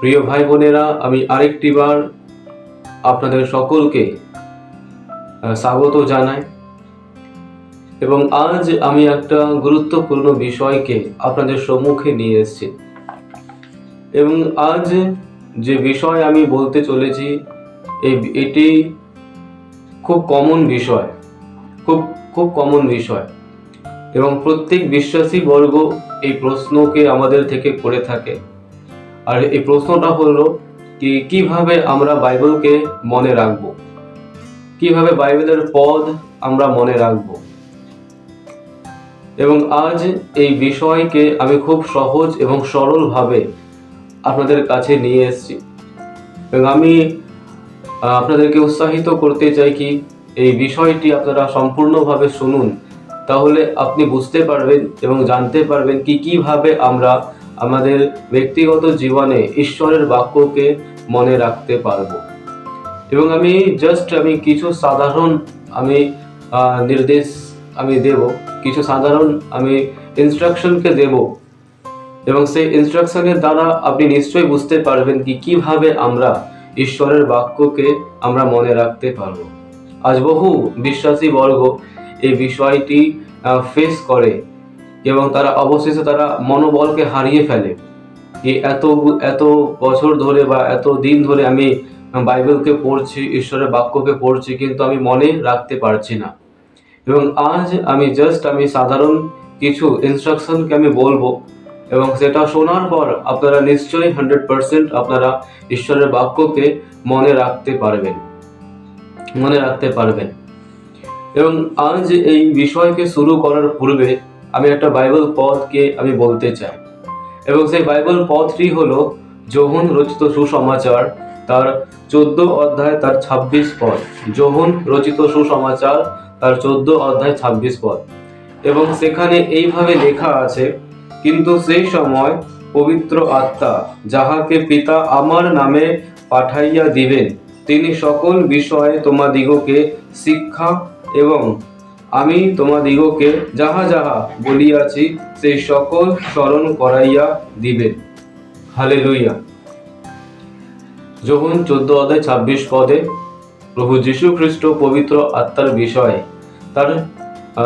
প্রিয় ভাই বোনেরা আমি আরেকটি বার আপনাদের সকলকে স্বাগত জানাই। এবং আজ আমি একটা গুরুত্বপূর্ণ বিষয়কে আপনাদের সম্মুখে নিয়ে এসেছি। এবং আজ যে বিষয় আমি বলতে চলেছি, এই এটি খুব কমন বিষয়, খুব খুব কমন বিষয়। এবং প্রত্যেক বিশ্বাসী বর্গ এই প্রশ্নকে আমাদের থেকে করে থাকে। আর এই প্রশ্নটা হলো কি, কীভাবে আমরা বাইবেলকে মনে রাখব? কীভাবে বাইবেলের পদ আমরা মনে রাখব? এবং আজ এই বিষয়কে আমি খুব সহজ এবং সরলভাবে আপনাদের কাছে নিয়ে এসেছি। এবং আমি আপনাদেরকে উৎসাহিত করতে চাই কি, এই বিষয়টি আপনারা সম্পূর্ণভাবে শুনুন। তাহলে আপনি বুঝতে পারবেন এবং জানতে পারবেন কি, কীভাবে আমরা আমাদের ব্যক্তিগত জীবনে ঈশ্বরের বাক্যকে মনে রাখতে পারব। এবং আমি জাস্ট আমি কিছু সাধারণ আমি নির্দেশ আমি দেব, কিছু সাধারণ আমি ইনস্ট্রাকশনকে দেব। এবং সেই ইনস্ট্রাকশনের দ্বারা আপনি নিশ্চয়ই বুঝতে পারবেন কি কীভাবে আমরা ঈশ্বরের বাক্যকে আমরা মনে রাখতে পারব। আজ বহু বিশ্বাসী বর্গ এই বিষয়টি ফেস করে। এবং তারা অবশেষে তারা মনোবলকে হারিয়ে ফেলে। এই এত এত বছর ধরে বা এত দিন ধরে আমি বাইবেলকে পড়ছি, ঈশ্বরের বাক্যকে পড়ছি, কিন্তু আমি মনে রাখতে পারছি না। এবং আজ আমি জাস্ট আমি সাধারণ কিছু ইনস্ট্রাকশনকে আমি বলব এবং সেটা শোনার পর আপনারা নিশ্চয়ই হান্ড্রেড পার্সেন্ট আপনারা ঈশ্বরের বাক্যকে মনে রাখতে পারবেন। মনে রাখতে পারবেন। এবং আজ এই বিষয়কে শুরু করার পূর্বে আমি একটা বাইবেল পথকে আমি বলতে চাই। এবং সেই বাইবেল পথটি হলো যোহন রচিত সুসমাচার, তার চোদ্দ অধ্যায়, তার ছাব্বিশ পদ। যোহন রচিত সুসমাচার, তার চোদ্দ অধ্যায়, ছাব্বিশ পদ। এবং সেখানে এইভাবে লেখা আছে, কিন্তু সেই সময় পবিত্র আত্মা যাহাকে পিতা আমার নামে পাঠাইয়া দিবেন, তিনি সকল বিষয়ে তোমাদিগকে শিক্ষা এবং আমি তোমাদিগকে যাহা যাহা বলিয়াছি, সেই সকল স্মরণ করাইয়া দিবে। হালে লইয়া যখন চোদ্দ অধ্যায় ছাব্বিশ পদে প্রভু যীশু খ্রিস্ট পবিত্র আত্মার বিষয়ে তার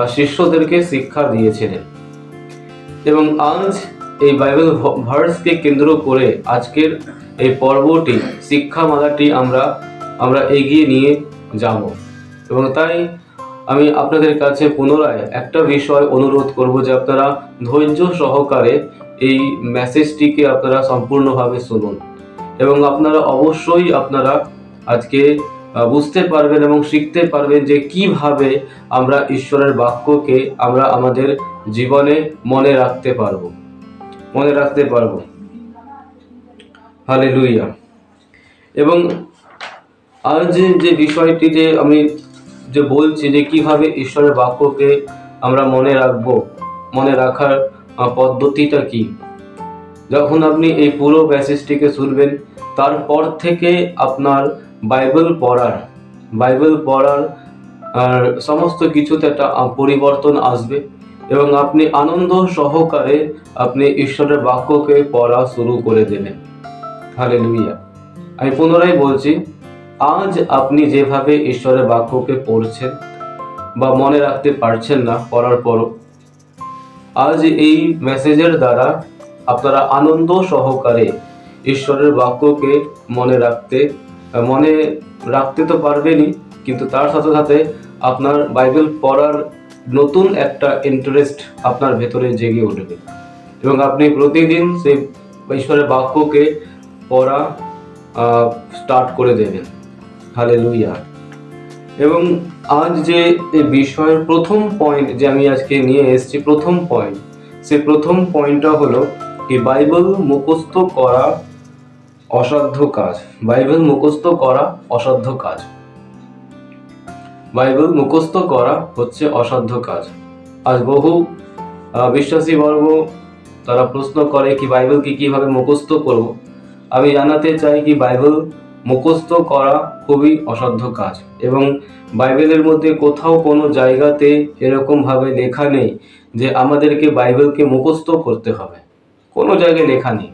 শিষ্যদেরকে শিক্ষা দিয়েছিলেন এবং আজ এই বাইবেল ভার্সকে কেন্দ্র করে আজকের এই পর্বটি শিক্ষামালাটি আমরা আমরা এগিয়ে নিয়ে যাব এবং তাই আমি আপনাদের কাছে পুনরায় একটা বিষয় অনুরোধ করব যে আপনারা ধৈর্য সহকারে এই মেসেজটিকে আপনারা সম্পূর্ণভাবে শুনুন। এবং আপনারা অবশ্যই আপনারা আজকে বুঝতে পারবেন এবং শিখতে পারবেন যে কীভাবে আমরা ঈশ্বরের বাক্যকে আমরা আমাদের জীবনে মনে রাখতে পারব। মনে রাখতে পারব। হালে লুইয়া এবং আজ যে বিষয়টি যে আমি যে বলছি যে কীভাবে ঈশ্বরের বাক্যকে আমরা মনে রাখব, মনে রাখার পদ্ধতিটা কি? যখন আপনি এই পুরো প্যাসেজটিকে শুনবেন, তারপর থেকে আপনার বাইবেল পড়ার বাইবেল পড়ার সমস্ত কিছুতে একটা পরিবর্তন আসবে এবং আপনি আনন্দ সহকারে আপনি ঈশ্বরের বাক্যকে পড়া শুরু করে দেবেন। হালে লুইয়া আমি পুনরায় বলছি আজ আপনি যেভাবে ঈশ্বরের বাক্যকে পড়ছেন বা মনে রাখতে পারছেন না, পড়ার পরও, আজ এই মেসেজের দ্বারা আপনারা আনন্দ সহকারে ঈশ্বরের বাক্যকে মনে রাখতে মনে রাখতে তো পারবেনই, কিন্তু তার সাথে সাথে আপনার বাইবেল পড়ার নতুন একটা ইন্টারেস্ট আপনার ভেতরে জেগে উঠবে। এবং আপনি প্রতিদিন সেই ঈশ্বরের বাক্যকে পড়া স্টার্ট করে দেবেন। হালে এবং আজ যে বিষয়ের প্রথম পয়েন্ট যে আমি আজকে নিয়ে এসেছি, প্রথম পয়েন্ট সে প্রথম পয়েন্টটা হলো কি বাইবেল মুখস্থ করা অসাধ্য কাজ। বাইবেল মুখস্থ করা অসাধ্য কাজ। বাইবেল মুখস্থ করা হচ্ছে অসাধ্য কাজ। আজ বহু বিশ্বাসী বর্গ তারা প্রশ্ন করে কি বাইবেলকে কীভাবে মুখস্থ করব। আমি জানাতে চাই কি বাইবেল মুখস্থ করা খুবই অসাধ্য কাজ এবং বাইবেলের মধ্যে কোথাও কোনো জায়গাতে এরকমভাবে লেখা নেই যে আমাদেরকে বাইবেলকে মুখস্থ করতে হবে। কোনো জায়গায় লেখা নেই।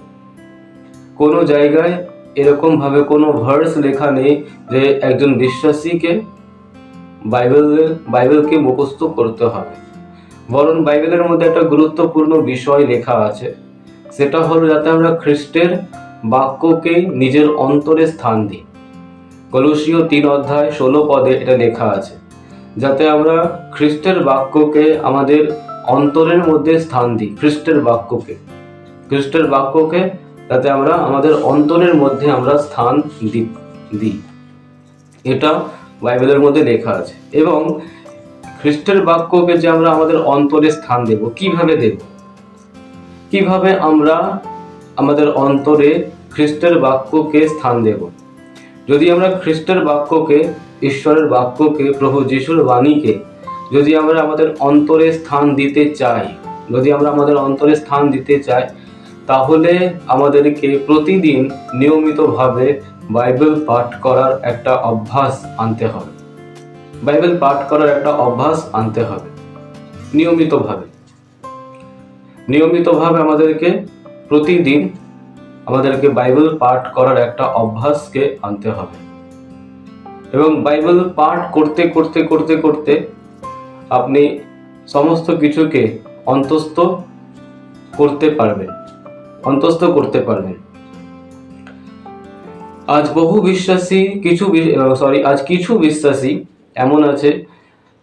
কোনো জায়গায় এরকম ভাবে কোনো ভার্স লেখা নেই যে একজন বিশ্বাসীকে বাইবেল বাইবেলকে মুখস্থ করতে হবে। বরং বাইবেলের মধ্যে একটা গুরুত্বপূর্ণ বিষয় লেখা আছে। সেটা হলো যাতে আমরা খ্রিস্টের বাক্যকে নিজের অন্তরে স্থান দিই। কলুসীয় তিন অধ্যায় ষোলো পদে এটা লেখা আছে, যাতে আমরা খ্রিস্টের বাক্যকে আমাদের অন্তরের মধ্যে স্থান দিই, খ্রিস্টের বাক্যকে। খ্রিস্টের বাক্যকে যাতে আমরা আমাদের অন্তরের মধ্যে আমরা স্থান দিই। এটা বাইবেলের মধ্যে লেখা আছে। এবং খ্রিস্টের বাক্যকে যে আমরা আমাদের অন্তরে স্থান দেব, কীভাবে দেব? কীভাবে আমরা আমাদের অন্তরে খ্রিস্টের বাক্যকে স্থান দেব। যদি আমরা খ্রিস্টের বাক্যকে, ঈশ্বরের বাক্যকে, প্রভু যিশুর বাণীকে যদি আমরা আমাদের অন্তরে স্থান দিতে চাই, যদি আমরা আমাদের অন্তরে স্থান দিতে চাই, তাহলে আমাদেরকে প্রতিদিন নিয়মিতভাবে বাইবেল পাঠ করার একটা অভ্যাস আনতে হবে। বাইবেল পাঠ করার একটা অভ্যাস আনতে হবে। নিয়মিতভাবে। নিয়মিতভাবে আমাদেরকে প্রতিদিন আমাদেরকে বাইবেল পাঠ করার একটা অভ্যাসকে আনতে হবে। এবং বাইবেল পাঠ করতে করতে করতে করতে আপনি সমস্ত কিছুকে অন্তস্থ করতে পারবেন, অন্তস্থ করতে পারবেন। আজ বহু বিশ্বাসী, কিছু সরি আজ কিছু বিশ্বাসী এমন আছে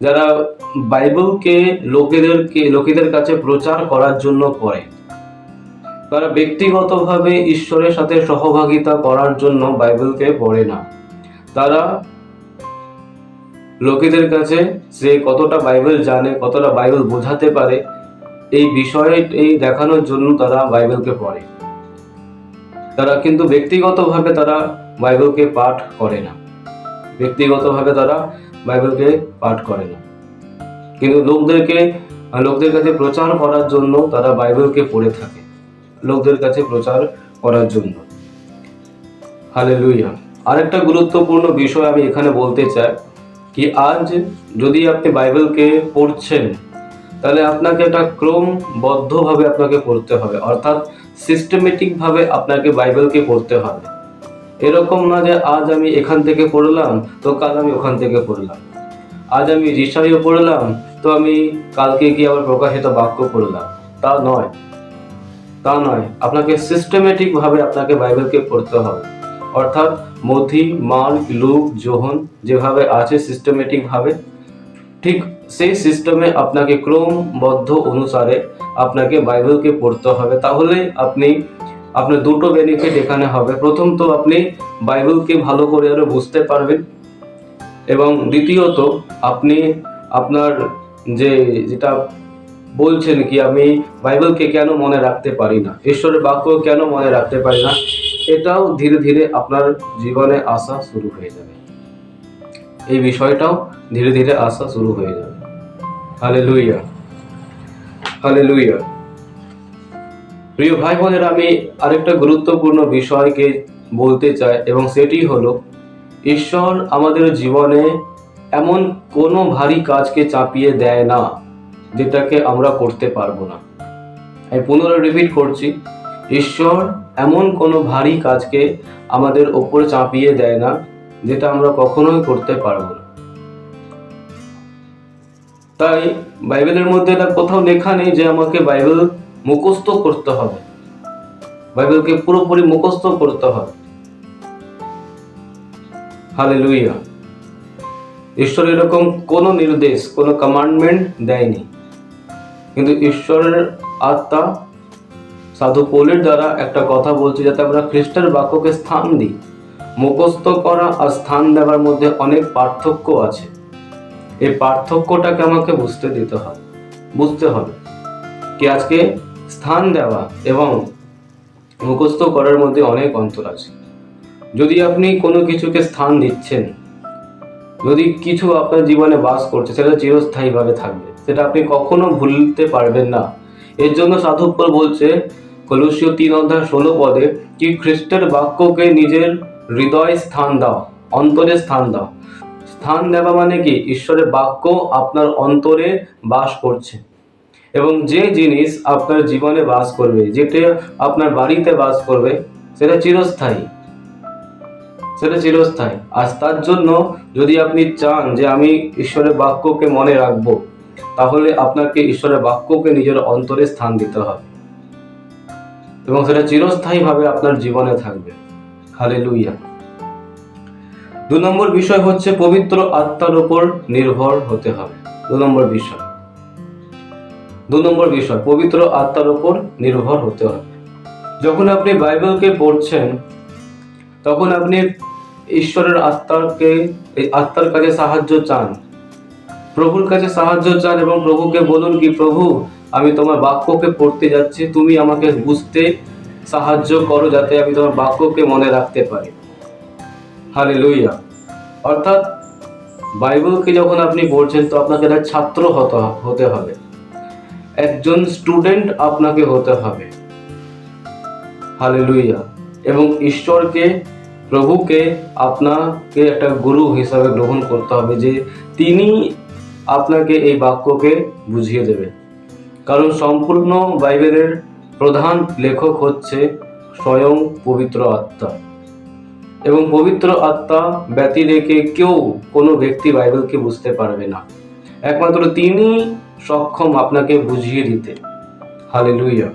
যারা বাইবেলকে লোকেদেরকে, লোকেদের কাছে প্রচার করার জন্য পড়ে। তারা ব্যক্তিগতভাবে ঈশ্বরের সাথে সহভাগিতা করার জন্য বাইবেলকে পড়ে না। তারা লোকেদের কাছে সে কতটা বাইবেল জানে, কতটা বাইবেল বোঝাতে পারে, এই বিষয়ে এই দেখানোর জন্য তারা বাইবেলকে পড়ে। তারা কিন্তু ব্যক্তিগতভাবে তারা বাইবেলকে পাঠ করে না। ব্যক্তিগতভাবে তারা বাইবেলকে পাঠ করে না। কিন্তু লোকদেরকে, লোকদের কাছে প্রচার করার জন্য তারা বাইবেলকে পড়ে থাকে। লোকদের কাছে প্রচার করার জন্য। হালে লুইয়া আরেকটা গুরুত্বপূর্ণ বিষয় আমি এখানে বলতে চাই কি আজ যদি আপনি বাইবেলকে পড়ছেন, তাহলে আপনাকে একটা ক্রমবদ্ধভাবে আপনাকে পড়তে হবে, অর্থাৎ সিস্টেমেটিকভাবে আপনাকে বাইবেলকে পড়তে হবে। এরকম না যে আজ আমি এখান থেকে পড়লাম, তো কাল আমি ওখান থেকে পড়লাম। আজ আমি রিসাইও পড়লাম, তো আমি কালকে গিয়ে আবার প্রকাশিত বাক্য পড়লাম। তা নয়। তা নয়, আপনাকে সিস্টেমেটিক ভাবে আপনাকে বাইবেলকে পড়তে হবে। অর্থাৎ মথি মার্ক লুক, জোহন যেভাবে আছে সিস্টেমেটিক ভাবে ঠিক সেই সিস্টেমে আপনাকে ক্রমবদ্ধ অনুসারে আপনাকে বাইবেলকে পড়তে হবে। তাহলে আপনি, আপনার দুটো বেনিফিট এখানে হবে। প্রথম তো আপনি বাইবেলকে ভালো করে আরও বুঝতে পারবেন এবং দ্বিতীয়ত আপনি আপনার যে যেটা বলছেন কি, আমি বাইবেলকে কেন মনে রাখতে পারি না? ঈশ্বরের বাক্য কেন মনে রাখতে পারি না? এটাও ধীরে ধীরে আপনার জীবনে আসা শুরু হয়ে যাবে। এই বিষয়টাও ধীরে ধীরে আসা শুরু হয়ে যাবে। হালে লুইয়া হালে লুইয়া প্রিয় ভাই বোনের আমি আরেকটা গুরুত্বপূর্ণ বিষয়কে বলতে চাই, এবং সেটি হলো, ঈশ্বর আমাদের জীবনে এমন কোনো ভারী কাজকে চাপিয়ে দেয় না। যেটাকে আমরা করতে পারব না। আমি পুনরায় রিপিট করছি, ঈশ্বর এমন কোনো ভারী কাজকে আমাদের ওপর চাপিয়ে দেয় না, যেটা আমরা কখনোই করতে পারব না। তাই বাইবেলের মধ্যে এটা কোথাও লেখা নেই যে আমাকে বাইবেল মুখস্থ করতে হবে। বাইবেলকে পুরোপুরি মুখস্থ করতে হবে। হালেলুইয়া ঈশ্বর এরকম কোনো নির্দেশ, কোনো কমান্ডমেন্ট দেয়নি। কিন্তু ঈশ্বরের আত্মা সাধু পৌলের দ্বারা একটা কথা বলছে যাতে আমরা খ্রিস্টের বাক্যকে স্থান দিই। মুখস্থ করা আর স্থান দেওয়ার মধ্যে অনেক পার্থক্য আছে। এই পার্থক্যটাকে আমাকে বুঝতে দিতে হবে বুঝতে হবে কি আজকে স্থান দেওয়া এবং মুখস্থ করার মধ্যে অনেক অন্তর আছে। যদি আপনি কোনো কিছুকে স্থান দিচ্ছেন, যদি কিছু আপনার জীবনে বাস করছে, সেটা চিরস্থায়ীভাবে থাকবে। সেটা আপনি কখনো ভুলতে পারবেন না। এর জন্য সাধুপর বলছে কলুসীয় তিন অধ্যায় ষোলো পদে, কি খ্রিস্টের বাক্যকে নিজের হৃদয় স্থান দাও, অন্তরে স্থান দাও। স্থান দেওয়া মানে কি? ঈশ্বরের বাক্য আপনার অন্তরে বাস করছে। এবং যে জিনিস আপনার জীবনে বাস করবে, যেটা আপনার বাড়িতে বাস করবে, সেটা চিরস্থায়ী। সেটা চিরস্থায়ী। আর তার জন্য যদি আপনি চান যে আমি ঈশ্বরের বাক্যকে মনে রাখব তাহলে আপনাকে ঈশ্বরের বাক্যকে নিজের অন্তরে স্থান দিতে হবে। এবং সেটা চিরস্থায়ীভাবে আপনার জীবনে থাকবে। হালে লুইয়া দু নম্বর বিষয় হচ্ছে পবিত্র আত্মার উপর নির্ভর হতে হবে। দু নম্বর বিষয়। দু নম্বর বিষয়, পবিত্র আত্মার উপর নির্ভর হতে হবে। যখন আপনি বাইবেলকে পড়ছেন, তখন আপনি ঈশ্বরের আত্মাকে, এই আত্মার কাছে সাহায্য চান প্রভুর কাছে সাহায্য চান এবং প্রভুকে বলুন কি, প্রভু, আমি তোমার বাক্যকে পড়তে যাচ্ছি। তুমি আমাকে বুঝতে সাহায্য করো যাতে আমি তোমার বাক্যকে মনে রাখতে পারি। হালে লইয়া অর্থাৎ বাইবেলকে যখন আপনি পড়ছেন, তো আপনাকে একটা ছাত্র হতে হবে। একজন স্টুডেন্ট আপনাকে হতে হবে। হালে লুইয়া এবং ঈশ্বরকে, প্রভুকে আপনাকে একটা গুরু হিসাবে গ্রহণ করতে হবে যে তিনি আপনাকে এই বাক্যকে বুঝিয়ে দেবে। কারণ সম্পূর্ণ বাইবেলের প্রধান লেখক হচ্ছে স্বয়ং পবিত্র আত্মা। এবং পবিত্র আত্মা ব্যতি রেখে কেউ কোনো ব্যক্তি বাইবেলকে বুঝতে পারবে না। একমাত্র তিনি সক্ষম আপনাকে বুঝিয়ে দিতে। হালে লুইয়া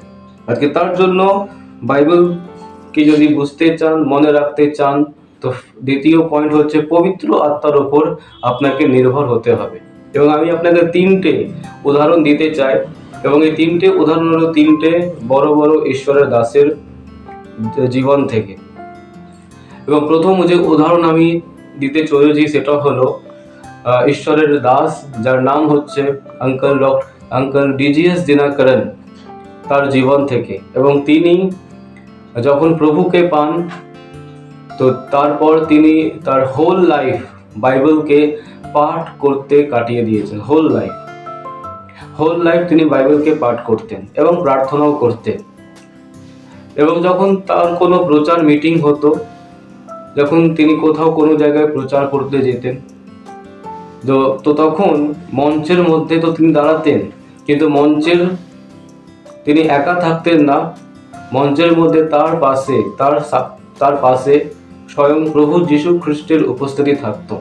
আজকে তার জন্য বাইবেলকে যদি বুঝতে চান, মনে রাখতে চান, তো দ্বিতীয় পয়েন্ট হচ্ছে পবিত্র আত্মার ওপর আপনাকে নির্ভর হতে হবে। এবং আমি আপনাকে তিনটে উদাহরণ দিতে চাই এবং এই তিনটে উদাহরণ হলো তিনটে বড় বড় ঈশ্বরের দাসের জীবন থেকে। এবং প্রথম যে উদাহরণ আমি দিতে চলেছি সেটা হলো ঈশ্বরের দাস যার নাম হচ্ছে uncle doc, uncle DGS Dhinakaran তার জীবন থেকে। এবং তিনি যখন প্রভুকে পান, তো তারপর তিনি তার হোল লাইফ বাইবেলকে পাঠ করতে কাটিয়ে দিয়েছেন হোল লাইফ হোল লাইফ তিনি বাইবেলকে পাঠ করতেন এবং প্রার্থনাও করতেন। এবং যখন তার কোনো প্রচার মিটিং হতো, যখন তিনি কোথাও কোনো জায়গায় প্রচার করতে যেতেন, তো তো তখন মঞ্চের মধ্যে তো তিনি দাঁড়াতেন, কিন্তু মঞ্চের তিনি একা থাকতেন না। মঞ্চের মধ্যে তার পাশে, তার তার পাশে স্বয়ং প্রভু যীশু খ্রিস্টের উপস্থিতি থাকতো।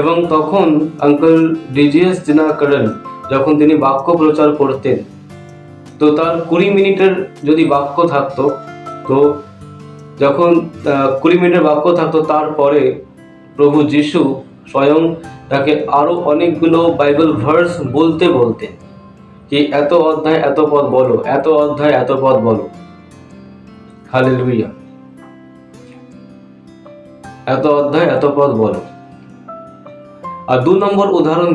এবং তখন আঙ্কল ডিজিএস দিনাকরণ যখন তিনি বাক্য প্রচার করতেন, তো তার কুড়ি মিনিটের যদি বাক্য থাকতো, তো যখন কুড়ি মিনিটের বাক্য থাকতো, তারপরে প্রভু যিশু স্বয়ং তাকে আরও অনেকগুলো বাইবেল ভার্স বলতে বলতেন কি এত অধ্যায়, এত পদ বলো, এত অধ্যায়, এত পদ বলো। হালেলুইয়া এত অধ্যায়, এত পদ বলো। আর দু নম্বর উদাহরণ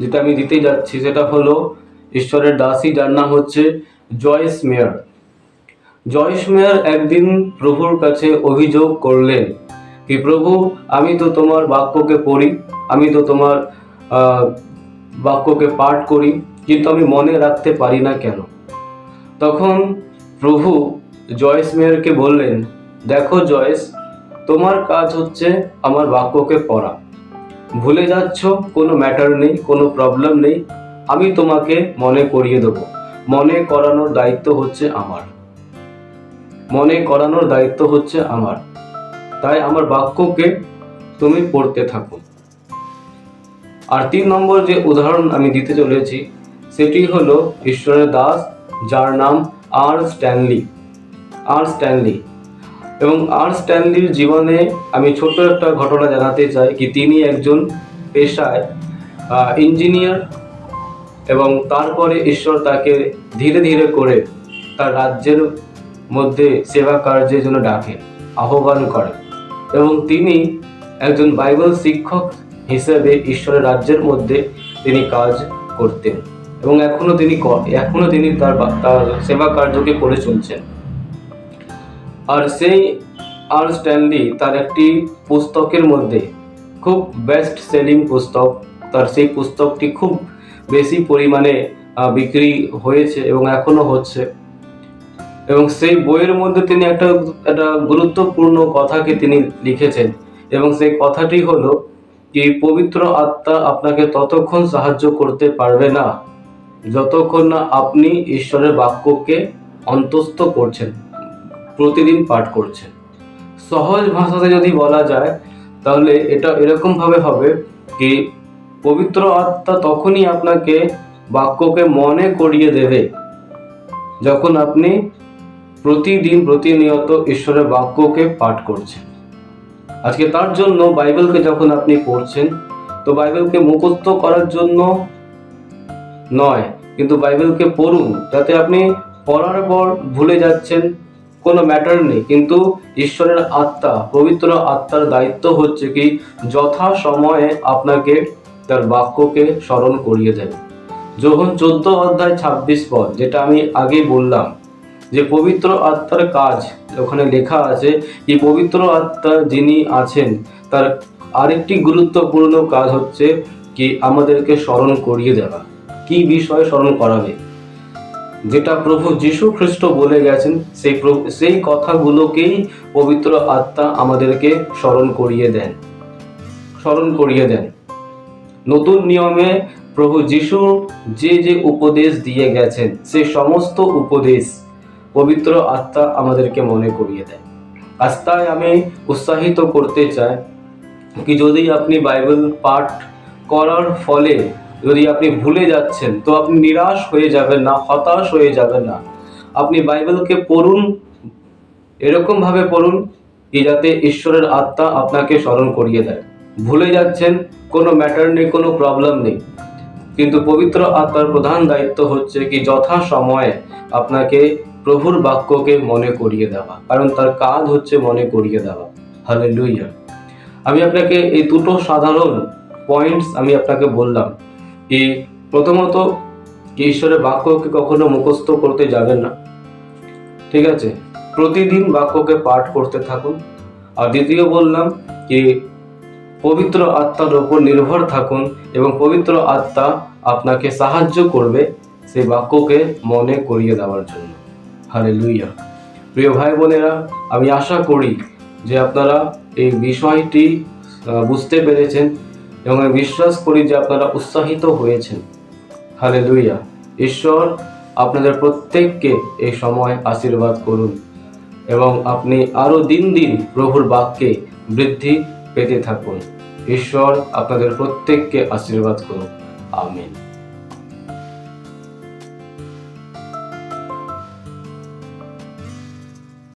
যেটা আমি দিতে যাচ্ছি সেটা হলো ঈশ্বরের দাসী, যার নাম হচ্ছে জয়েস মেয়ার। জয়েস মেয়ার একদিন প্রভুর কাছে অভিযোগ করলেন কি, প্রভু, আমি তো তোমার বাক্যকে পড়ি, আমি তো তোমার বাক্যকে পাঠ করি, কিন্তু আমি মনে রাখতে পারি না কেন? তখন প্রভু জয়েস মেয়ারকে বললেন, দেখো জয়েস তোমার কাজ হচ্ছে আমার বাক্যকে পড়া। ভুলে যাচ্ছ, কোনো ম্যাটার নেই, কোনো প্রবলেম নেই। আমি তোমাকে মনে করিয়ে দেবো। মনে করানোর দায়িত্ব হচ্ছে আমার। মনে করানোর দায়িত্ব হচ্ছে আমার। তাই আমার বাক্যকে তুমি পড়তে থাকো। আর তিন নম্বর যে উদাহরণ আমি দিতে চলেছি, সেটি হলো ঈশ্বরের দাস, যার নাম আর স্ট্যানলি। আর স্ট্যানলি। এবং আর স্ট্যানলির জীবনে আমি ছোট একটা ঘটনা জানাতে চাই কি তিনি একজন পেশায় ইঞ্জিনিয়ার এবং তারপরে ঈশ্বর তাকে ধীরে ধীরে করে তার রাজ্যের মধ্যে সেবা কার্যের জন্য ডাকে, আহ্বান করে। এবং তিনি একজন বাইবেল শিক্ষক হিসেবে ঈশ্বরের রাজ্যের মধ্যে তিনি কাজ করতেন এবং এখনও তিনি ক- এখনও তিনি তার তার সেবা কার্যকে করে চলছেন। আর সেই আর স্ট্যানলি তার একটি পুস্তকের মধ্যে, খুব বেস্ট সেলিং পুস্তক, তার সেই পুস্তকটি খুব বেশি পরিমাণে বিক্রি হয়েছে এবং এখনও হচ্ছে। এবং সেই বইয়ের মধ্যে তিনি একটা একটা গুরুত্বপূর্ণ কথাকে তিনি লিখেছেন এবং সেই কথাটি হলো কি, পবিত্র আত্মা আপনাকে ততক্ষণ সাহায্য করতে পারবে না, যতক্ষণ না আপনি ঈশ্বরের বাক্যকে অন্তস্থ করছেন। প্রতিদিন পাঠ করছেন। সহজ ভাষাতে যদি বলা যায়, তাহলে এটা এরকম ভাবে হবে কি, পবিত্র আত্মা তখনই আপনাকে বাক্যকে মনে করিয়ে দেবে যখন আপনি প্রতিদিন প্রতিনিয়ত ঈশ্বরের বাক্যকে পাঠ করছেন। আজকে তার জন্য বাইবেলকে যখন আপনি পড়ছেন, তো বাইবেলকে মুখস্থ করার জন্য নয়, কিন্তু বাইবেলকে পড়ুন, যাতে আপনি পড়ার পর ভুলে যাচ্ছেন কোনো ম্যাটার নেই। কিন্তু ঈশ্বরের আত্মা, পবিত্র আত্মার দায়িত্ব হচ্ছে কি যথা সময়ে আপনাকে তার বাক্যকে স্মরণ করিয়ে দেবে। যখন চোদ্দ অধ্যায় ছাব্বিশ পদ, যেটা আমি আগে বললাম, যে পবিত্র আত্মার কাজ, ওখানে লেখা আছে এই পবিত্র আত্মা যিনি আছেন, তার আরেকটি গুরুত্বপূর্ণ কাজ হচ্ছে কি আমাদেরকে স্মরণ করিয়ে দেওয়া। কি বিষয়ে স্মরণ করাবে যেটা প্রভু যীশু খ্রিস্ট বলে গেছেন, সেই সেই কথাগুলোকেই পবিত্র আত্মা আমাদেরকে স্মরণ করিয়ে দেন। স্মরণ করিয়ে দেন। নতুন নিয়মে প্রভু যীশু যে যে উপদেশ দিয়ে গেছেন, সে সমস্ত উপদেশ পবিত্র আত্মা আমাদেরকে মনে করিয়ে দেয় তাই আমি উৎসাহিত করতে চাই কি যদি আপনি বাইবেল পাঠ করার ফলে যদি আপনি ভুলে যাচ্ছেন, তো আপনি নিরাশ হয়ে যাবেন না, হতাশ হয়ে যাবেন না। আপনি বাইবেলকে পড়ুন এরকম ভাবে পড়ুন কি যাতে ঈশ্বরের আত্মা আপনাকে স্মরণ করিয়ে দেয়। ভুলে যাচ্ছেন, কোনো ম্যাটার নেই, কোনো প্রবলেম নেই। কিন্তু পবিত্র আত্মার প্রধান দায়িত্ব হচ্ছে কি যথা সময়ে আপনাকে প্রভুর বাক্যকে মনে করিয়ে দেওয়া। কারণ তার কাজ হচ্ছে মনে করিয়ে দেওয়া। হালে আমি আপনাকে এই দুটো সাধারণ পয়েন্টস আমি আপনাকে বললাম। কি? প্রথমত ঈশ্বরের বাক্যকে কখনো মুখস্থ করতে যাবেন না। ঠিক আছে? প্রতিদিন বাক্যকে পাঠ করতে থাকুন। আর দ্বিতীয় বললাম কি, পবিত্র আত্মার উপর নির্ভর থাকুন এবং পবিত্র আত্মা আপনাকে সাহায্য করবে সেই বাক্যকে মনে করিয়ে দেওয়ার জন্য। হালে লুইয়া প্রিয় ভাই বোনেরা, আমি আশা করি যে আপনারা এই বিষয়টি বুঝতে পেরেছেন। এবং আমি বিশ্বাস করি যে আপনারা উৎসাহিত হয়েছেন। হালে লুইয়া ঈশ্বর আপনাদের প্রত্যেককে এই সময় আশীর্বাদ করুন এবং আপনি আরও দিন দিন প্রভুর বাক্যে বৃদ্ধি পেতে থাকুন। ঈশ্বর আপনাদের প্রত্যেককে আশীর্বাদ করুন। আমিন।